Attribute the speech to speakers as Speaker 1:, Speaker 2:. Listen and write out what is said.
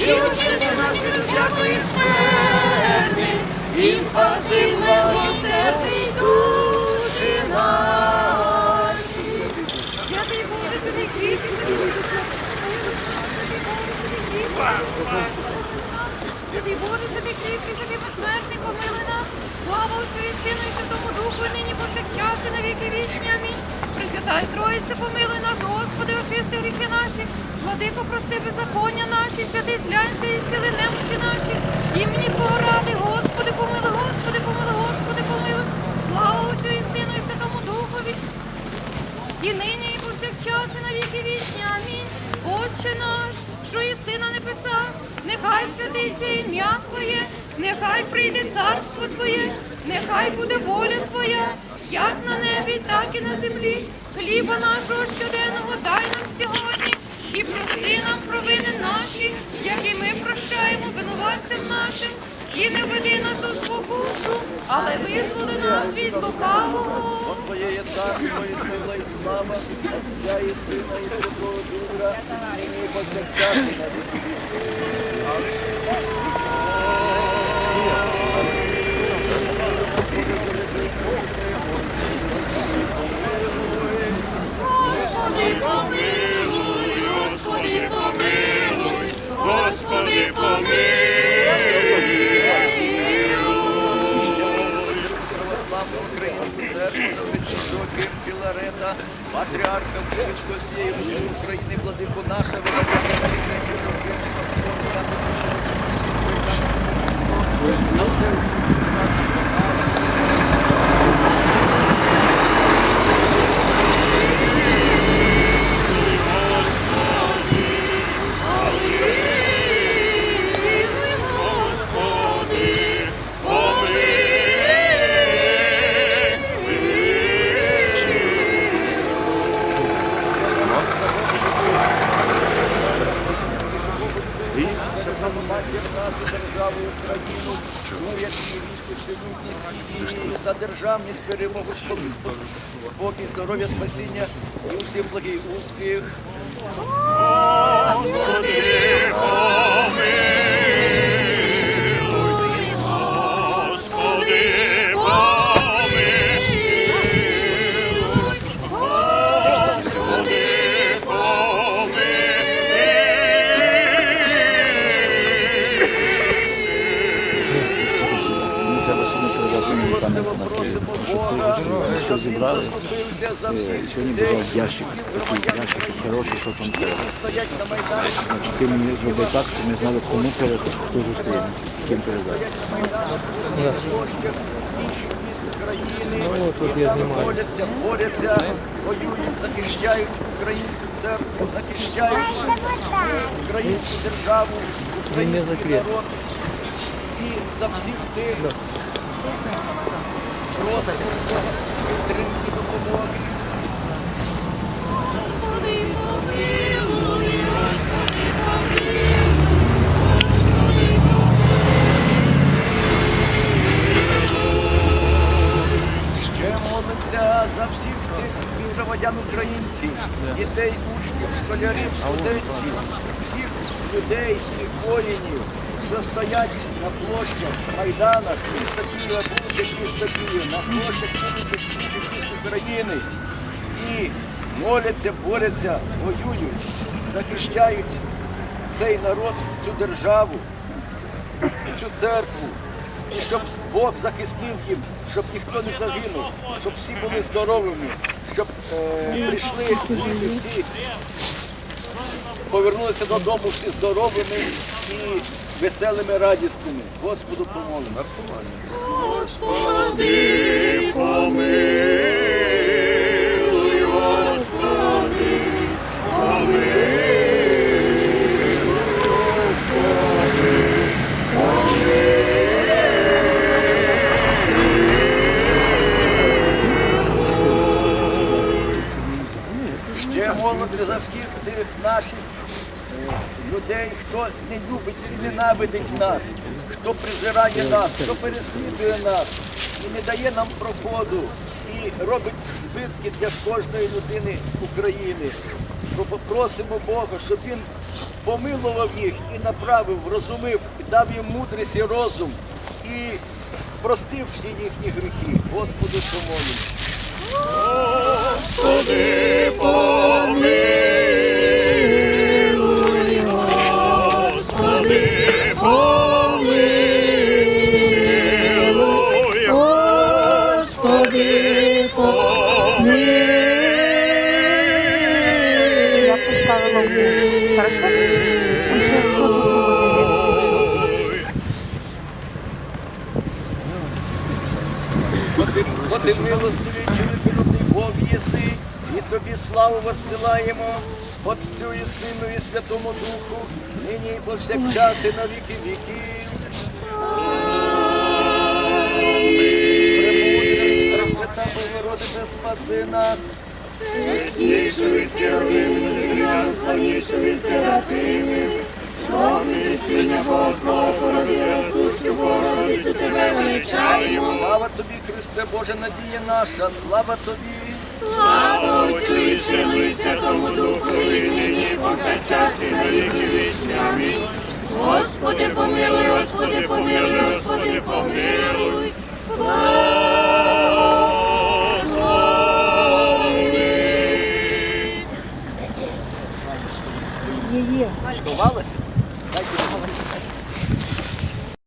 Speaker 1: і очисти нас від всякої смерти, і спаси милосердний душі наші. Святий Боже, святий кріпкий, святий душа, святий Боже, святий кріпкий, святий безсмертний, помилуй нас. Слава Отцю і Сину і Святому Духу, нині повсякчас і на віки вічні. Амінь. Пресвятай Троїця, помилуй нас, Господи, очисти гріхи наші. Владико, прости беззаконня наші, святий зглянься і сили немочі наші. Імені Твого ради, Господи, помилуй, Господи, помилуй, Господи, помилуй. Слава Отцю і Сину і Святому Духові. І нині, і повсякчас, і на віки вічні. Амінь. Отче наш, що єси на небесах, нехай святиться ім'я Твоє, нехай прийде царство Твоє, нехай буде воля Твоя, як на небі, так і на землі. Хліба нашого щоденного дай нам сьогодні, і прости нам провини наші, як і ми прощаємо винуватцям нашим, і не веди нас у спокусу, але визволи нас від лукавого.
Speaker 2: Твоє є царство і сила, і слава, Отця і Сина, і Святого Духа, і повсякчас і на віки.
Speaker 1: Господи,
Speaker 2: Філарета, патріарха Київського всієї Руси України, владику нашого, на І в нашу державу Україну, уряд і сьогодні і за державність перемогу спокій, спокій, здоров'я, спасіння і усім благий успіх. Бога, щоб він
Speaker 3: зібрали.
Speaker 2: за всіх людей,
Speaker 3: ящик, такий ящик хороший, що там
Speaker 2: стоять на Майдані,
Speaker 3: ти мені зроби так, щоб ми знали, кому передати, хто зустріне, ким передати.
Speaker 2: інші міст України, які борються, борються, воюють, захищають українську церкву, захищають українську державу, український народ. І за всіх тих просимо підтримки, допомоги.
Speaker 1: Господи, помилуй,
Speaker 2: Ще молимося за всіх тих громадян українців, дітей, учнів, школярів, студентів, всіх людей, всіх воїнів, що стоять на площах, майданах, міста Києва, вулицях міста Києва, на площах вулицях міст України. І моляться, борються, воюють, захищають цей народ, цю державу, цю церкву. І щоб Бог захистив їм, щоб ніхто не загинув, щоб всі були здоровими, щоб е, прийшли звідти всі, повернулися додому всі здоровими і веселими, радісними. Господу помолимо.
Speaker 1: Господи, помилуй, Господи,
Speaker 2: Ще молимося за всіх тих наших людей, хто не любить і ненавидить нас, хто презирає нас, хто переслідує нас і не дає нам проходу, і робить збитки для кожної людини України. Попросимо Бога, щоб він помилував їх і направив, розумив, дав їм мудрість і розум і простив всі їхні гріхи. Господу помолимо.
Speaker 4: Я поставила вниз. Хорошо? Тут
Speaker 2: Бо ти, милостивий, Бог єси, і тобі славу воссилаємо, Отцю і Сину і Святому Духу, нині і повсякчас і на віки віків. Пресвята Богородице, спаси нас. Слава тобі, Христе Боже, надія наша, слава тобі.
Speaker 1: Слава Отцю і Сину і Святому Духу, і нині, і повсякчас, і на віки вічні. Амінь. Господи, помилуй, Господи, помилуй, Господи, помилуй.